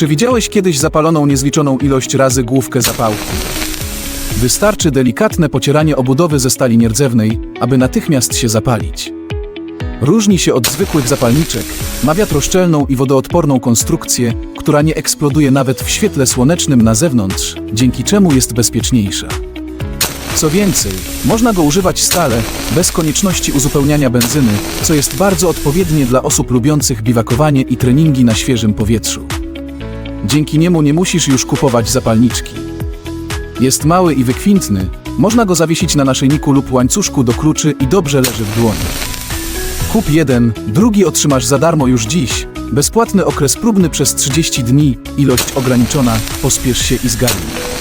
Czy widziałeś kiedyś zapaloną niezliczoną ilość razy główkę zapałki? Wystarczy delikatne pocieranie obudowy ze stali nierdzewnej, aby natychmiast się zapalić. Różni się od zwykłych zapalniczek, ma wiatroszczelną i wodoodporną konstrukcję, która nie eksploduje nawet w świetle słonecznym na zewnątrz, dzięki czemu jest bezpieczniejsza. Co więcej, można go używać stale, bez konieczności uzupełniania benzyny, co jest bardzo odpowiednie dla osób lubiących biwakowanie i treningi na świeżym powietrzu. Dzięki niemu nie musisz już kupować zapalniczki. Jest mały i wykwintny, można go zawiesić na naszyjniku lub łańcuszku do kluczy i dobrze leży w dłoni. Kup jeden, drugi otrzymasz za darmo już dziś. Bezpłatny okres próbny przez 30 dni, ilość ograniczona, pospiesz się i zgarnij.